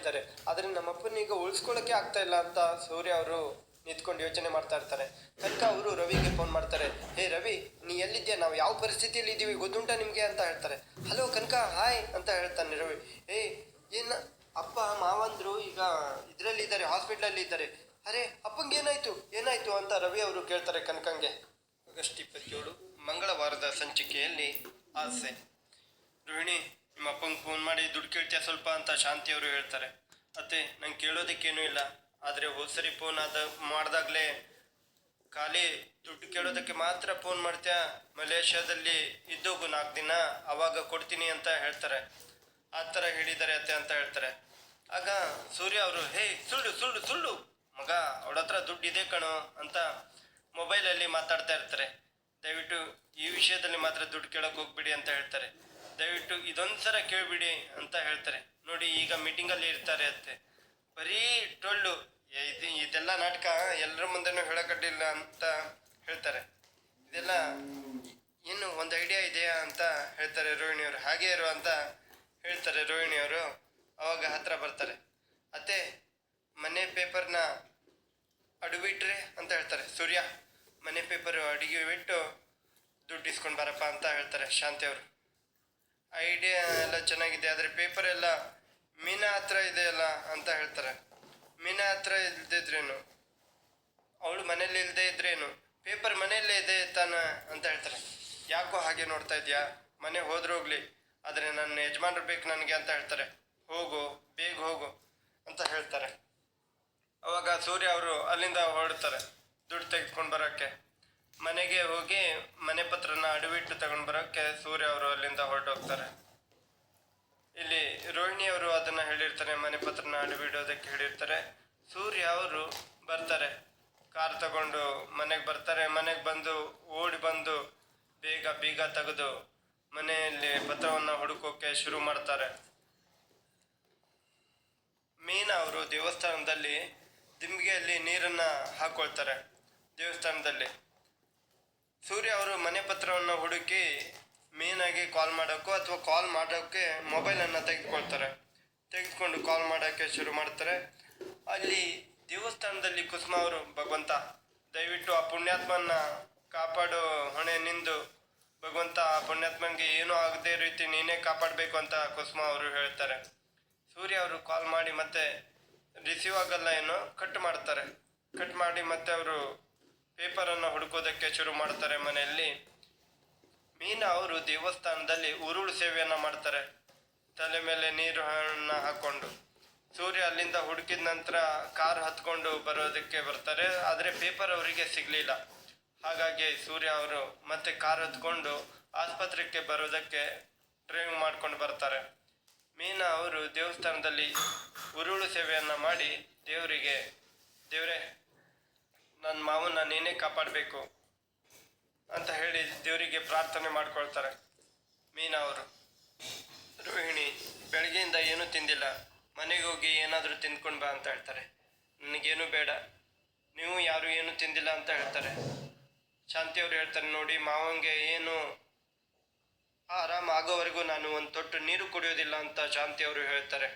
ಮಾಡಿದ್ದಾರೆ ಆದರೆ ನಮ್ಮ ಅಪ್ಪನೀಗ ಉಳಿಸ್ಕೊಳ್ಳೋಕೆ ಆಗ್ತಾ ಇಲ್ಲ ಅಂತ ಸೂರ್ಯ ಅವರು ನಿಂತ್ಕೊಂಡು ಯೋಚನೆ ಮಾಡ್ತಾ ಇರ್ತಾರೆ. ಕನಕ ಅವರು ರವಿಗೆ ಫೋನ್ ಮಾಡ್ತಾರೆ. ಹೇ ರವಿ, ನೀ ಎಲ್ಲಿದ್ಯಾ? ನಾವು ಯಾವ ಪರಿಸ್ಥಿತಿಯಲ್ಲಿ ಇದ್ದೀವಿ ಗೊತ್ತುಂಟ ನಿಮಗೆ? ಅಂತ ಹೇಳ್ತಾರೆ. ಹಲೋ ಕನಕ ಹಾಯ್ ಅಂತ ಹೇಳ್ತಾನೆ ರವಿ. ಏ, ಏನ ಅಪ್ಪ, ಮಾವಂದ್ರು ಈಗ ಇದರಲ್ಲಿ ಇದ್ದಾರೆ ಹಾಸ್ಪಿಟ್ಲಲ್ಲಿ ಇದ್ದಾರೆ. ಅರೆ, ಅಪ್ಪಂಗೆ ಏನಾಯ್ತು? ಏನಾಯ್ತು? ಅಂತ ರವಿ ಅವರು ಕೇಳ್ತಾರೆ ಕನಕಂಗೆ. ಆಗಸ್ಟ್ ಇಪ್ಪತ್ತೇಳು, ಮಂಗಳವಾರದ ಸಂಚಿಕೆಯಲ್ಲಿ ಆಸೆ. ರೋಹಿಣಿ ನಿಮ್ಮ ಅಪ್ಪಂಗೆ ಫೋನ್ ಮಾಡಿ ದುಡ್ಡು ಕೇಳ್ತೀಯ ಸ್ವಲ್ಪ ಅಂತ ಶಾಂತಿ ಅವರು ಹೇಳ್ತಾರೆ. ಅತ್ತೆ, ನಂಗೆ ಕೇಳೋದಕ್ಕೇನೂ ಇಲ್ಲ. ಆದರೆ ಹೋದ್ಸರಿ ಫೋನ್ ಆದ ಮಾಡಿದಾಗಲೇ ಖಾಲಿ ದುಡ್ಡು ಕೇಳೋದಕ್ಕೆ ಮಾತ್ರ ಫೋನ್ ಮಾಡ್ತೀಯ? ಮಲೇಷ್ಯಾದಲ್ಲಿ ಇದ್ದೋಗು ನಾಲ್ಕು ದಿನ ಆವಾಗ ಕೊಡ್ತೀನಿ ಅಂತ ಹೇಳ್ತಾರೆ. ಆ ಥರ ಹೇಳಿದ್ದಾರೆ ಅತ್ತೆ ಅಂತ ಹೇಳ್ತಾರೆ. ಆಗ ಸೂರ್ಯ ಅವರು, ಹೇ, ಸುಳ್ಳು ಸುಳ್ಳು ಸುಳ್ಳು. ಮಗ, ಅವಳ ಹತ್ರ ದುಡ್ಡು ಇದೆ ಕಣೋ ಅಂತ ಮೊಬೈಲಲ್ಲಿ ಮಾತಾಡ್ತಾ ಇರ್ತಾರೆ. ದಯವಿಟ್ಟು ಈ ವಿಷಯದಲ್ಲಿ ಮಾತ್ರ ದುಡ್ಡು ಕೇಳೋಕೆ ಹೋಗ್ಬಿಡಿ ಅಂತ ಹೇಳ್ತಾರೆ. ದಯವಿಟ್ಟು ಇದೊಂದ್ಸಲ ಕೇಳಿಬಿಡಿ ಅಂತ ಹೇಳ್ತಾರೆ. ನೋಡಿ, ಈಗ ಮೀಟಿಂಗಲ್ಲಿ ಇರ್ತಾರೆ ಅತ್ತೆ ಬರೀ ಟೊಳ್ಳು ಇದು ಇದೆಲ್ಲ ನಾಟಕ ಎಲ್ಲರ ಮುಂದೆನೂ ಹೇಳಕಡ್ಡಿಲ್ಲ ಅಂತ ಹೇಳ್ತಾರೆ. ಇದೆಲ್ಲ ಏನು ಒಂದು ಐಡಿಯಾ ಇದೆಯಾ ಅಂತ ಹೇಳ್ತಾರೆ ರೋಹಿಣಿಯವರು ಹಾಗೆ ಇರು ಅಂತ ಹೇಳ್ತಾರೆ ರೋಹಿಣಿಯವರು ಅವಾಗ ಹತ್ರ ಬರ್ತಾರೆ. ಅತ್ತೆ, ಮನೆ ಪೇಪರ್ನ ಅಡುಬಿಟ್ರೆ ಅಂತ ಹೇಳ್ತಾರೆ. ಸೂರ್ಯ, ಮನೆ ಪೇಪರ್ ಅಡುಗೆ ಬಿಟ್ಟು ದುಡ್ಡು ಇಸ್ಕೊಂಡು ಬರಪ್ಪ ಅಂತ ಹೇಳ್ತಾರೆ ಶಾಂತಿ ಅವರು. ಐಡಿಯಾ ಎಲ್ಲ ಚೆನ್ನಾಗಿದೆ, ಆದರೆ ಪೇಪರ್ ಎಲ್ಲ ಮೀನಾ ಹತ್ರ ಇದೆಯಲ್ಲ ಅಂತ ಹೇಳ್ತಾರೆ. ಮೀನಾ ಹತ್ರ ಇಲ್ದಿದ್ರೇನು? ಅವಳು ಮನೇಲಿ ಇಲ್ಲದೆ ಇದ್ರೇನು? ಪೇಪರ್ ಮನೆಯಲ್ಲೇ ಇದೆ ತಾನ ಅಂತ ಹೇಳ್ತಾರೆ. ಯಾಕೋ ಹಾಗೆ ನೋಡ್ತಾ ಇದೆಯಾ? ಮನೆ ಹೋದ್ರೋಗ್ಲಿ ಆದರೆ ನನ್ನ ಯಜಮಾನ್ರು ಬೇಕು ನನಗೆ ಅಂತ ಹೇಳ್ತಾರೆ. ಹೋಗು, ಬೇಗ ಹೋಗು ಅಂತ ಹೇಳ್ತಾರೆ. ಅವಾಗ ಸೂರ್ಯ ಅವರು ಅಲ್ಲಿಂದ ಹೊರಡ್ತಾರೆ, ದುಡ್ಡು ತೆಗೆದುಕೊಂಡು ಬರೋಕ್ಕೆ. ಮನೆಗೆ ಹೋಗಿ ಮನೆ ಪತ್ರನ ಅಡವಿಟ್ಟು ತಗೊಂಡು ಬರೋಕ್ಕೆ ಸೂರ್ಯ ಅವರು ಅಲ್ಲಿಂದ ಹೊರಟೋಗ್ತಾರೆ. ಇಲ್ಲಿ ರೋಹಿಣಿ ಅವರು ಅದನ್ನ ಹೇಳಿರ್ತಾರೆ, ಮನೆ ಪತ್ರನ ಅಡವಿಡೋದಕ್ಕೆ ಹೇಳಿರ್ತಾರೆ. ಸೂರ್ಯ ಅವರು ಬರ್ತಾರೆ. ಕಾರ್ ತಗೊಂಡು ಮನೆಗೆ ಬರ್ತಾರೆ. ಮನೆಗೆ ಬಂದು ಓಡಿ ಬಂದು ಬೇಗ ಬೀಗ ತೆಗೆದು ಮನೆಯಲ್ಲಿ ಪತ್ರವನ್ನು ಹುಡುಕೋಕೆ ಶುರು ಮಾಡ್ತಾರೆ. ಮೀನಾ ಅವರು ದೇವಸ್ಥಾನದಲ್ಲಿ ದಿಂಬಿಗೆಯಲ್ಲಿ ನೀರನ್ನ ಹಾಕೊಳ್ತಾರೆ. ದೇವಸ್ಥಾನದಲ್ಲಿ ಸೂರ್ಯ ಅವರು ಮನೆ ಪತ್ರವನ್ನು ಹುಡುಕಿ ಮೇನಾಗಿ ಕಾಲ್ ಮಾಡೋಕ್ಕೂ ಅಥವಾ ಕಾಲ್ ಮಾಡೋಕ್ಕೆ ಮೊಬೈಲನ್ನು ತೆಗೆದುಕೊಳ್ತಾರೆ. ತೆಗೆದುಕೊಂಡು ಕಾಲ್ ಮಾಡೋಕ್ಕೆ ಶುರು ಮಾಡ್ತಾರೆ. ಅಲ್ಲಿ ದೇವಸ್ಥಾನದಲ್ಲಿ ಕುಸುಮ ಅವರು, ಭಗವಂತ, ದಯವಿಟ್ಟು ಆ ಪುಣ್ಯಾತ್ಮನ ಕಾಪಾಡೋ ಹೊಣೆ ನಿಂದು. ಭಗವಂತ ಆ ಪುಣ್ಯಾತ್ಮನಿಗೆ ಏನೂ ಆಗದೇ ರೀತಿ ನೀನೇ ಕಾಪಾಡಬೇಕು ಅಂತ ಕುಸುಮ ಅವರು ಹೇಳ್ತಾರೆ. ಸೂರ್ಯ ಅವರು ಕಾಲ್ ಮಾಡಿ ಮತ್ತೆ ರಿಸೀವ್ ಆಗಲ್ಲ ಏನೋ ಕಟ್ ಮಾಡ್ತಾರೆ. ಕಟ್ ಮಾಡಿ ಮತ್ತೆ ಅವರು ಪೇಪರನ್ನು ಹುಡುಕೋದಕ್ಕೆ ಶುರು ಮಾಡ್ತಾರೆ ಮನೆಯಲ್ಲಿ. ಮೀನಾ ಅವರು ದೇವಸ್ಥಾನದಲ್ಲಿ ಉರುಳು ಸೇವೆಯನ್ನು ಮಾಡ್ತಾರೆ. ತಲೆ ಮೇಲೆ ನೀರು ಹಾಕೊಂಡು. ಸೂರ್ಯ ಅಲ್ಲಿಂದ ಹುಡುಕಿದ ನಂತರ ಕಾರ್ ಹತ್ಕೊಂಡು ಬರೋದಕ್ಕೆ ಬರ್ತಾರೆ. ಆದರೆ ಪೇಪರ್ ಅವರಿಗೆ ಸಿಗ್ಲಿಲ್ಲ. ಹಾಗಾಗಿ ಸೂರ್ಯ ಅವರು ಮತ್ತೆ ಕಾರ್ ಹತ್ಕೊಂಡು ಆಸ್ಪತ್ರೆಗೆ ಬರೋದಕ್ಕೆ ಡ್ರೈವಿಂಗ್ ಮಾಡ್ಕೊಂಡು ಬರ್ತಾರೆ. ಮೀನಾ ಅವರು ದೇವಸ್ಥಾನದಲ್ಲಿ ಉರುಳು ಸೇವೆಯನ್ನು ಮಾಡಿ ದೇವರಿಗೆ, ದೇವರೇ ನನ್ನ ಮಾವನ್ನ ನೀನೇ ಕಾಪಾಡಬೇಕು ಅಂತ ಹೇಳಿ ದೇವರಿಗೆ ಪ್ರಾರ್ಥನೆ ಮಾಡ್ಕೊಳ್ತಾರೆ. ಮೀನಾ ಅವರು, ರೋಹಿಣಿ, ಬೆಳಗ್ಗೆಯಿಂದ ಏನೂ ತಿಂದಿಲ್ಲ. ಮನೆಗೆ ಹೋಗಿ ಏನಾದರೂ ತಿಂದ್ಕೊಂಡು ಬಾ ಅಂತ ಹೇಳ್ತಾರೆ. ನನಗೇನು ಬೇಡ. ನೀವು ಯಾರು ಏನು ತಿಂದಿಲ್ಲ ಅಂತ ಹೇಳ್ತಾರೆ. ಶಾಂತಿ ಅವರು ಹೇಳ್ತಾರೆ, ನೋಡಿ, ಮಾವಂಗೆ ಏನು ಆರಾಮ ಆಗೋವರೆಗೂ ನಾನು ಒಂದು ತೊಟ್ಟು ನೀರು ಕುಡಿಯೋದಿಲ್ಲ ಅಂತ ಶಾಂತಿ ಅವರು ಹೇಳ್ತಾರೆ.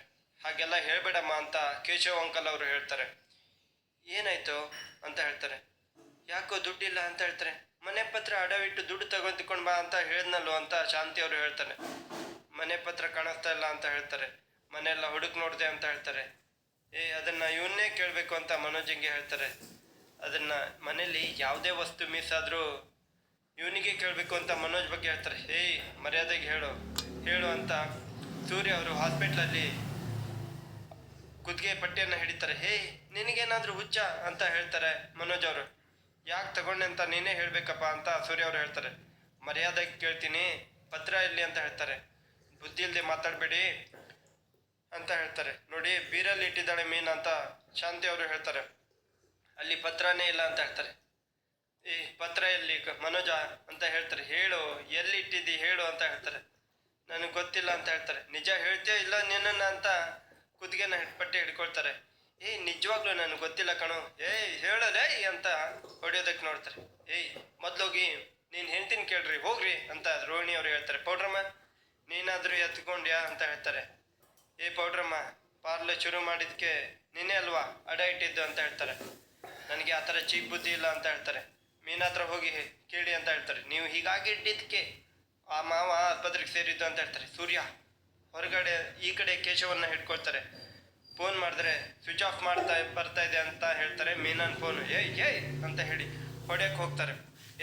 ಹಾಗೆಲ್ಲ ಹೇಳಬೇಡಮ್ಮ ಅಂತ ಕೇಶವ ಅಂಕಲ್ ಅವರು ಹೇಳ್ತಾರೆ. ಏನಾಯ್ತು ಅಂತ ಹೇಳ್ತಾರೆ. ಯಾಕೋ ದುಡ್ಡಿಲ್ಲ ಅಂತ ಹೇಳ್ತಾರೆ. ಮನೆ ಪತ್ರ ಅಡವಿಟ್ಟು ದುಡ್ಡು ತಗೊಂಡ್ಕೊಂಡು ಬಾ ಅಂತ ಹೇಳಿದ್ನಲ್ವ ಅಂತ ಶಾಂತಿ ಅವರು ಹೇಳ್ತಾರೆ. ಮನೆ ಪತ್ರ ಕಾಣಿಸ್ತಾ ಇಲ್ಲ ಅಂತ ಹೇಳ್ತಾರೆ. ಮನೆಯೆಲ್ಲ ಹುಡುಕ್ ನೋಡಿದೆ ಅಂತ ಹೇಳ್ತಾರೆ. ಏ, ಅದನ್ನ ಇವನ್ನೇ ಕೇಳಬೇಕು ಅಂತ ಮನೋಜಂಗೆ ಹೇಳ್ತಾರೆ. ಅದನ್ನ ಮನೇಲಿ ಯಾವುದೇ ವಸ್ತು ಮಿಸ್ ಆದರೂ ಇವನಿಗೆ ಕೇಳಬೇಕು ಅಂತ ಮನೋಜ್ ಬಗ್ಗೆ ಹೇಳ್ತಾರೆ. ಏಯ್ ಮರ್ಯಾದೆಗೆ ಹೇಳು. ಹೇಳು ಅಂತ ಸೂರ್ಯ ಅವರು ಹಾಸ್ಪಿಟ್ಲಲ್ಲಿ ಕುದ್ಗೆ ಪಟ್ಟಿಯನ್ನು ಹಿಡಿತಾರೆ. ಹೇ ನಿನಗೇನಾದ್ರೂ ಹುಚ್ಚ ಅಂತ ಹೇಳ್ತಾರೆ ಮನೋಜ್ ಅವರು. ಯಾಕೆ ತಗೊಂಡೆ ಅಂತ ನೀನೇ ಹೇಳಬೇಕಪ್ಪ ಅಂತ ಸೂರ್ಯ ಅವರು ಹೇಳ್ತಾರೆ. ಮರ್ಯಾದೆ ಕೇಳ್ತೀನಿ ಪತ್ರ ಎಲ್ಲಿ ಅಂತ ಹೇಳ್ತಾರೆ. ಬುದ್ಧಿ ಇಲ್ಲದೆ ಮಾತಾಡಬೇಡಿ ಅಂತ ಹೇಳ್ತಾರೆ. ನೋಡಿ, ಬೀರಲ್ಲಿ ಇಟ್ಟಿದ್ದಾಳೆ ಮೀನ್ ಅಂತ ಶಾಂತಿ ಅವರು ಹೇಳ್ತಾರೆ. ಅಲ್ಲಿ ಪತ್ರನೇ ಇಲ್ಲ ಅಂತ ಹೇಳ್ತಾರೆ. ಈ ಪತ್ರ ಎಲ್ಲಿ ಮನೋಜ ಅಂತ ಹೇಳ್ತಾರೆ. ಹೇಳು ಎಲ್ಲಿ ಇಟ್ಟಿದ್ದಿ ಹೇಳು ಅಂತ ಹೇಳ್ತಾರೆ. ನನಗೆ ಗೊತ್ತಿಲ್ಲ ಅಂತ ಹೇಳ್ತಾರೆ. ನಿಜ ಹೇಳ್ತೀಯ ಇಲ್ಲ ನಿನ್ನ ಅಂತ ಕುದಿಗೆನ ಪಟ್ಟಿ ಹಿಡ್ಕೊಳ್ತಾರೆ. ಏಯ್ ನಿಜವಾಗ್ಲೂ ನನಗೆ ಗೊತ್ತಿಲ್ಲ ಕಣೋ. ಏಯ್ ಹೇಳಲೇ ಅಂತ ಹೊಡೆಯೋದಕ್ಕೆ ನೋಡ್ತಾರೆ. ಏಯ್, ಮೊದ್ಲೋಗಿ ನೀನು ಹೆಂಡ್ತಿನ ಕೇಳ್ರಿ, ಹೋಗ್ರಿ ಅಂತ ರೋಹಿಣಿ ಅವ್ರು ಹೇಳ್ತಾರೆ. ಪೌಡ್ರಮ್ಮ, ನೀನಾದರೂ ಎತ್ಕೊಂಡ್ಯಾ ಅಂತ ಹೇಳ್ತಾರೆ. ಏ, ಪೌಡ್ರಮ್ಮ ಪಾರ್ಲರ್ ಶುರು ಮಾಡಿದ್ಕೆ ನೀನೇ ಅಲ್ವಾ? ಅಡ ಇಟ್ಟಿದ್ದು ಅಂತ ಹೇಳ್ತಾರೆ. ನನಗೆ ಆ ಥರ ಚೀಪ್ ಬುದ್ಧಿ ಇಲ್ಲ ಅಂತ ಹೇಳ್ತಾರೆ. ಮೀನ ಹತ್ರ ಹೋಗಿ ಕೇಳಿ ಅಂತ ಹೇಳ್ತಾರೆ. ನೀವು ಹೀಗಾಗಿ ಇಟ್ಟಿದ್ದಕ್ಕೆ ಆ ಮಾವ ಆಸ್ಪತ್ರೆಗೆ ಸೇರಿದ್ದು ಅಂತ ಹೇಳ್ತಾರೆ. ಸೂರ್ಯ, ಹೊರಗಡೆ ಈ ಕಡೆ ಕೇಶವನ್ನು ಹಿಡ್ಕೊಳ್ತಾರೆ. ಫೋನ್ ಮಾಡಿದ್ರೆ ಸ್ವಿಚ್ ಆಫ್ ಮಾಡ್ತಾ ಬರ್ತಾ ಇದೆ ಅಂತ ಹೇಳ್ತಾರೆ ಮೀನನ್ ಫೋನ್. ಏಯ್ ಏಯ್ ಅಂತ ಹೇಳಿ ಹೊಡೆಯಕ್ಕೆ ಹೋಗ್ತಾರೆ.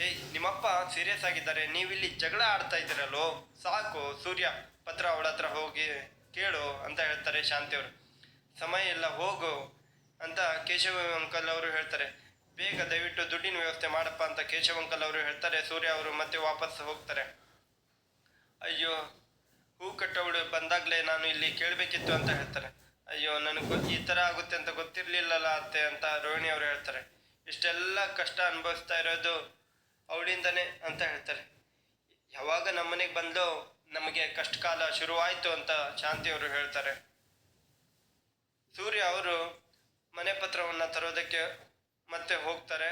ಏಯ್, ನಿಮ್ಮಪ್ಪ ಸೀರಿಯಸ್ ಆಗಿದ್ದಾರೆ. ನೀವಿಲ್ಲಿ ಜಗಳ ಆಡ್ತಾ ಇದ್ದೀರಲ್ಲೋ? ಸಾಕು, ಸೂರ್ಯ ಪತ್ರ ಅವಳ ಹತ್ರ ಹೋಗಿ ಕೇಳು ಅಂತ ಹೇಳ್ತಾರೆ ಶಾಂತಿಯವರು ಸಮಯ ಎಲ್ಲ ಹೋಗು ಅಂತ ಕೇಶವ ಅಂಕಲ್ ಅವರು ಹೇಳ್ತಾರೆ. ಬೇಗ ದಯವಿಟ್ಟು ದುಡ್ಡಿನ ವ್ಯವಸ್ಥೆ ಮಾಡಪ್ಪ ಅಂತ ಕೇಶವ ಅಂಕಲ್ ಅವರು ಹೇಳ್ತಾರೆ. ಸೂರ್ಯ ಅವರು ಮತ್ತೆ ವಾಪಸ್ ಹೋಗ್ತಾರೆ. ಅಯ್ಯೋ, ಹೂ ಕಟ್ಟವಳು ಬಂದಾಗಲೇ ನಾನು ಇಲ್ಲಿ ಕೇಳಬೇಕಿತ್ತು ಅಂತ ಹೇಳ್ತಾರೆ. ಅಯ್ಯೋ, ನನಗೆ ಈ ಥರ ಆಗುತ್ತೆ ಅಂತ ಗೊತ್ತಿರಲಿಲ್ಲಲ್ಲ ಅತ್ತೆ ಅಂತ ರೋಹಿಣಿ ಅವರು ಹೇಳ್ತಾರೆ. ಇಷ್ಟೆಲ್ಲ ಕಷ್ಟ ಅನುಭವಿಸ್ತಾ ಇರೋದು ಅವಳಿಂದನೇ ಅಂತ ಹೇಳ್ತಾರೆ. ಯಾವಾಗ ನಮ್ಮನೆಗೆ ಬಂದು ನಮಗೆ ಕಷ್ಟ ಕಾಲ ಶುರುವಾಯಿತು ಅಂತ ಶಾಂತಿ ಅವರು ಹೇಳ್ತಾರೆ. ಸೂರ್ಯ ಅವರು ಮನೆ ಪತ್ರವನ್ನು ತರೋದಕ್ಕೆ ಮತ್ತೆ ಹೋಗ್ತಾರೆ.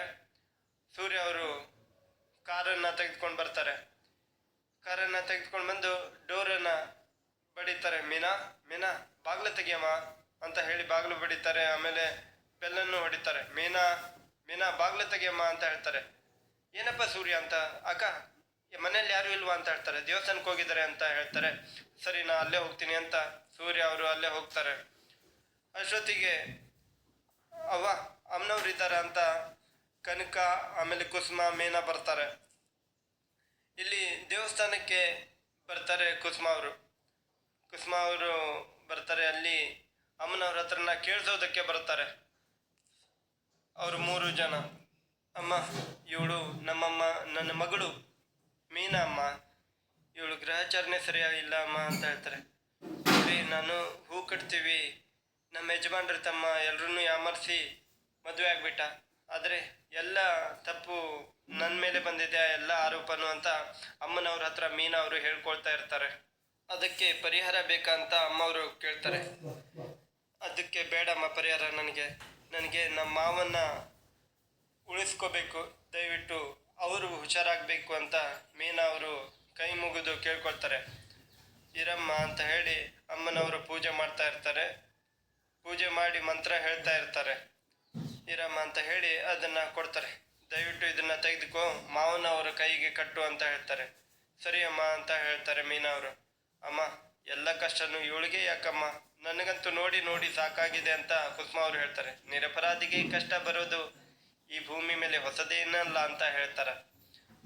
ಸೂರ್ಯ ಅವರು ಕಾರನ್ನು ತೆಗೆದುಕೊಂಡು ಬರ್ತಾರೆ. ಕಾರನ್ನ ತೆಗೆದುಕೊಂಡು ಬಂದು ಡೋರನ್ನ ಬಡಿತಾರೆ, ಮೀನಾ ಮೀನಾ, ಬಾಗ್ಲು ತೆಗಿಯಮ್ಮ ಅಂತ ಹೇಳಿ ಬಾಗಿಲು ಬಡಿತಾರೆ, ಆಮೇಲೆ ಬೆಲ್ಲನ್ನು ಹೊಡಿತಾರೆ, ಮೀನಾ ಮೀನಾ, ಬಾಗ್ಲು ತೆಗಿಯಮ್ಮ ಅಂತ ಹೇಳ್ತಾರೆ. ಏನಪ್ಪ ಸೂರ್ಯ ಅಂತ? ಅಕ್ಕ ಮನೇಲಿ ಯಾರು ಇಲ್ವಾ ಅಂತ ಹೇಳ್ತಾರೆ. ದೇವಸ್ಥಾನಕ್ಕೆ ಹೋಗಿದ್ದಾರೆ ಅಂತ ಹೇಳ್ತಾರೆ. ಸರಿ, ನಾ ಅಲ್ಲೇ ಹೋಗ್ತೀನಿ ಅಂತ ಸೂರ್ಯ ಅವರು ಅಲ್ಲೇ ಹೋಗ್ತಾರೆ. ಅಷ್ಟೊತ್ತಿಗೆ ಅವ್ವ, ಅಮ್ಮನವ್ರು ಇದ್ದಾರೆ ಅಂತ ಕನಕ, ಆಮೇಲೆ ಕುಸುಮ, ಮೀನಾ ಬರ್ತಾರೆ. ಇಲ್ಲಿ ದೇವಸ್ಥಾನಕ್ಕೆ ಬರ್ತಾರೆ ಕುಸುಮ ಅವರು. ಕುಸುಮ ಅವರು ಬರ್ತಾರೆ, ಅಲ್ಲಿ ಅಮ್ಮನವ್ರ ಹತ್ರನ ಕೇಳಿಸೋದಕ್ಕೆ ಬರ್ತಾರೆ. ಅವರು ಮೂರು ಜನ. ಅಮ್ಮ, ಇವಳು ನಮ್ಮಮ್ಮ, ನನ್ನ ಮಗಳು ಮೀನಾ ಅಮ್ಮ ಇವಳು ಸರಿಯಾಗಿ ಸರಿಯಾಗಿಲ್ಲ ಅಮ್ಮ ಅಂತ ಹೇಳ್ತಾರೆ. ಸರಿ, ನಾನು ಹೂ ಕಟ್ತೀವಿ. ನಮ್ಮ ಯಜಮಾನ್ರ ತಮ್ಮ ಎಲ್ಲರನ್ನೂ ಯಾಮರ್ಸಿ ಮದುವೆ ಆಗ್ಬಿಟ್ಟ. ಆದರೆ ಎಲ್ಲ ತಪ್ಪು ನನ್ನ ಮೇಲೆ ಬಂದಿದೆ, ಎಲ್ಲ ಆರೋಪನು ಅಂತ ಅಮ್ಮನವ್ರ ಹತ್ರ ಮೀನಾ ಅವರು ಹೇಳ್ಕೊಳ್ತಾ ಇರ್ತಾರೆ. ಅದಕ್ಕೆ ಪರಿಹಾರ ಬೇಕಂತ ಅಮ್ಮವರು ಕೇಳ್ತಾರೆ. ಅದಕ್ಕೆ ಬೇಡಮ್ಮ ಪರಿಹಾರ ನನಗೆ. ನನಗೆ ನಮ್ಮ ಮಾವನ್ನ ಉಳಿಸ್ಕೋಬೇಕು. ದಯವಿಟ್ಟು ಅವರು ಹುಷಾರಾಗಬೇಕು ಅಂತ ಮೀನಾ ಅವರು ಕೈ ಮುಗಿದು ಕೇಳ್ಕೊಳ್ತಾರೆ. ಇರಮ್ಮ ಅಂತ ಹೇಳಿ ಅಮ್ಮನವರು ಪೂಜೆ ಮಾಡ್ತಾ ಇರ್ತಾರೆ. ಪೂಜೆ ಮಾಡಿ ಮಂತ್ರ ಹೇಳ್ತಾ ಇರ್ತಾರೆ. ಇರಮ್ಮ ಅಂತ ಹೇಳಿ ಅದನ್ನ ಕೊಡ್ತಾರೆ. ದಯವಿಟ್ಟು ಇದನ್ನ ತೆಗೆದುಕೋ, ಮಾವನವರ ಕೈಗೆ ಕಟ್ಟು ಅಂತ ಹೇಳ್ತಾರೆ. ಸರಿ ಅಮ್ಮ ಅಂತ ಹೇಳ್ತಾರೆ ಮೀನಾ ಅವರು. ಅಮ್ಮ, ಎಲ್ಲ ಕಷ್ಟನು ಇವಳಿಗೆ ಯಾಕಮ್ಮ? ನನಗಂತೂ ನೋಡಿ ನೋಡಿ ಸಾಕಾಗಿದೆ ಅಂತ ಕುಸುಮ ಅವರು ಹೇಳ್ತಾರೆ. ನಿರಪರಾಧಿಗೆ ಕಷ್ಟ ಬರೋದು ಈ ಭೂಮಿ ಮೇಲೆ ಹೊಸದೇನಲ್ಲ ಅಂತ ಹೇಳ್ತಾರೆ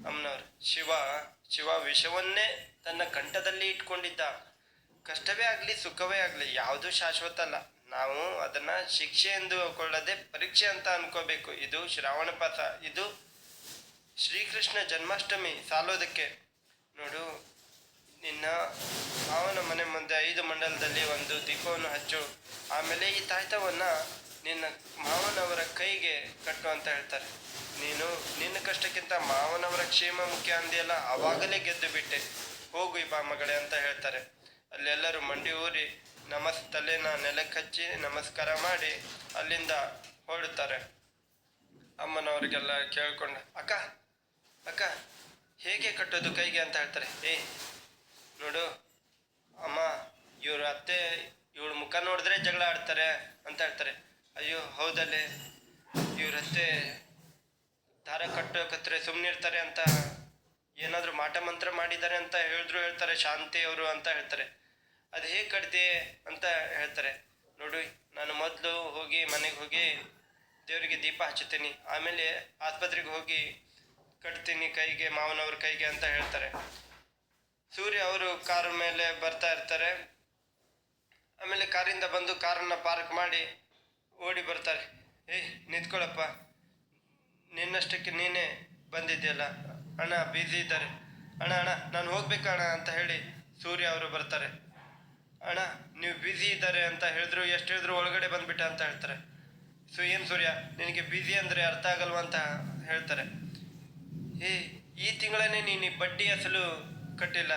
ಅಮ್ಮನವ್ರು. ಶಿವ ಶಿವ ವಿಷವನ್ನೇ ತನ್ನ ಕಂಠದಲ್ಲಿ ಇಟ್ಕೊಂಡಿದ್ದ. ಕಷ್ಟವೇ ಆಗಲಿ, ಸುಖವೇ ಆಗಲಿ, ಯಾವುದೂ ಶಾಶ್ವತ ಅಲ್ಲ. ನಾವು ಅದನ್ನ ಶಿಕ್ಷೆ ಎಂದು ಕೊಳ್ಳದೆ ಪರೀಕ್ಷೆ ಅಂತ ಅನ್ಕೋಬೇಕು. ಇದು ಶ್ರಾವಣ ಇದು ಶ್ರೀಕೃಷ್ಣ ಜನ್ಮಾಷ್ಟಮಿ ಸಾಲೋದಕ್ಕೆ. ನೋಡು ನಿನ್ನ ಮಾವನ ಮನೆ ಮುಂದೆ ಐದು ಮಂಡಲದಲ್ಲಿ ಒಂದು ದೀಪವನ್ನು ಹಚ್ಚು. ಆಮೇಲೆ ಈ ತಾಯ್ತವನ್ನು ನಿನ್ನ ಮಾವನವರ ಕೈಗೆ ಕಟ್ಟು ಅಂತ ಹೇಳ್ತಾರೆ. ನೀನು ನಿನ್ನ ಕಷ್ಟಕ್ಕಿಂತ ಮಾವನವರ ಕ್ಷೇಮ ಮುಖ್ಯ ಅಂದಿಯಲ್ಲ, ಅವಾಗಲೇ ಗೆದ್ದು ಬಿಟ್ಟೆ. ಹೋಗು ಈ ಬಾ ಮಗಳೇ ಅಂತ ಹೇಳ್ತಾರೆ. ಅಲ್ಲೆಲ್ಲರೂ ಮಂಡಿ ಊರಿ ನಮಸ್ ತಲೆನ ನೆಲಕ್ಕೆ ಹಚ್ಚಿ ನಮಸ್ಕಾರ ಮಾಡಿ ಅಲ್ಲಿಂದ ಹೊರಡ್ತಾರೆ ಅಮ್ಮನವ್ರಿಗೆಲ್ಲ ಕೇಳ್ಕೊಂಡು, ಅಕ್ಕ ಅಕ್ಕ, ಹೇಗೆ ಕಟ್ಟೋದು ಕೈಗೆ? ಅಂತ ಹೇಳ್ತಾರೆ. ಏ ನೋಡು. ಅಮ್ಮ, ಇವ್ರ ಅತ್ತೆ, ಇವಳ ಮುಖ ನೋಡಿದ್ರೆ ಜಗಳ ಆಡ್ತಾರೆ ಅಂತ ಹೇಳ್ತಾರೆ. ಅಯ್ಯೋ, ಹೌದಲ್ಲೇ? ಇವ್ರ ಅತ್ತೆ ದಾರ ಕಟ್ಟೋಕತ್ರೆ ಸುಮ್ಮನೆ ಇರ್ತಾರೆ ಅಂತ ಏನಾದರೂ ಮಾಟ ಮಂತ್ರ ಮಾಡಿದ್ದಾರೆ ಅಂತ ಹೇಳಿದ್ರು ಹೇಳ್ತಾರೆ, ಶಾಂತಿ ಅವರು ಅಂತ ಹೇಳ್ತಾರೆ. ಅದು ಹೇಗೆ ಕಟ್ತಿ ಅಂತ ಹೇಳ್ತಾರೆ. ನೋಡು, ನಾನು ಮೊದಲು ಹೋಗಿ ಮನೆಗೆ ಹೋಗಿ ದೇವರಿಗೆ ದೀಪ ಹಚ್ಚುತ್ತೀನಿ. ಆಮೇಲೆ ಆಸ್ಪತ್ರೆಗೆ ಹೋಗಿ ಕಟ್ತೀನಿ ಕೈಗೆ, ಮಾವನವ್ರ ಕೈಗೆ ಅಂತ ಹೇಳ್ತಾರೆ. ಸೂರ್ಯ ಅವರು ಕಾರ್ ಮೇಲೆ ಬರ್ತಾ ಇರ್ತಾರೆ. ಆಮೇಲೆ ಕಾರಿಂದ ಬಂದು ಕಾರನ್ನ ಪಾರ್ಕ್ ಮಾಡಿ ಓಡಿ ಬರ್ತಾರೆ. ಏಯ್ ನಿಂತ್ಕೊಳ್ಳಪ್ಪ ನಿನ್ನಷ್ಟಕ್ಕೆ ನೀನೇ ಬಂದಿದ್ದೀಯಲ್ಲ. ಅಣ್ಣ ಬ್ಯುಸಿ ಇದ್ದಾರೆ. ಅಣ್ಣ ಅಣ್ಣ, ನಾನು ಹೋಗ್ಬೇಕು ಅಣ್ಣ ಅಂತ ಹೇಳಿ ಸೂರ್ಯ ಅವರು ಬರ್ತಾರೆ. ಅಣ್ಣ, ನೀವು ಬ್ಯುಸಿ ಇದ್ದಾರೆ ಅಂತ ಹೇಳಿದ್ರು, ಎಷ್ಟು ಹೇಳಿದ್ರು ಒಳಗಡೆ ಬಂದ್ಬಿಟ್ಟ ಅಂತ ಹೇಳ್ತಾರೆ. ಸೊ ಏನು ಸೂರ್ಯ? ನಿನಗೆ ಬ್ಯುಸಿ ಅಂದರೆ ಅರ್ಥ ಆಗಲ್ವಾ ಅಂತ ಹೇಳ್ತಾರೆ. ಏ, ಈ ತಿಂಗಳೇ ನೀನು ಬಡ್ಡಿ ಅಸಲು ಕಟ್ಟಿಲ್ಲ.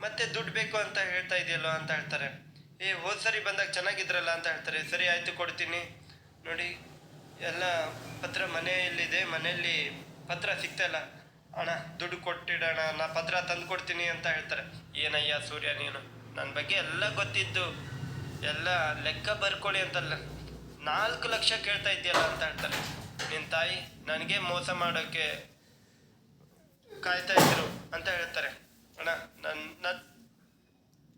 ಮತ್ತೆ ದುಡ್ಡು ಬೇಕು ಅಂತ ಹೇಳ್ತಾ ಇದೆಯಲ್ಲ ಅಂತ ಹೇಳ್ತಾರೆ. ಏ, ಹೋದ್ ಸರಿ ಬಂದಾಗ ಚೆನ್ನಾಗಿದ್ರಲ್ಲ ಅಂತ ಹೇಳ್ತಾರೆ. ಸರಿ, ಆಯ್ತು, ಕೊಡ್ತೀನಿ. ನೋಡಿ, ಎಲ್ಲ ಪತ್ರ ಮನೆಯಲ್ಲಿದೆ. ಮನೆಯಲ್ಲಿ ಪತ್ರ ಸಿಗ್ತಾಯಿಲ್ಲ ಅಣ್ಣ, ದುಡ್ಡು ಕೊಟ್ಟಿಡೋಣ, ನಾ ಪತ್ರ ತಂದು ಕೊಡ್ತೀನಿ ಅಂತ ಹೇಳ್ತಾರೆ. ಏನಯ್ಯ ಸೂರ್ಯ, ನೀನು? ನನ್ನ ಬಗ್ಗೆ ಎಲ್ಲ ಗೊತ್ತಿದ್ದು. ಎಲ್ಲ ಲೆಕ್ಕ ಬರ್ಕೊಳ್ಳಿ ಅಂತಲ್ಲ. ನಾಲ್ಕು ಲಕ್ಷ ಕೇಳ್ತಾ ಇದೆಯಲ್ಲ ಅಂತ ಹೇಳ್ತಾರೆ. ನಿನ್ನ ತಾಯಿ ನನಗೆ ಮೋಸ ಮಾಡೋಕ್ಕೆ ಕಾಯ್ತಾ ಇದ್ರು 那那那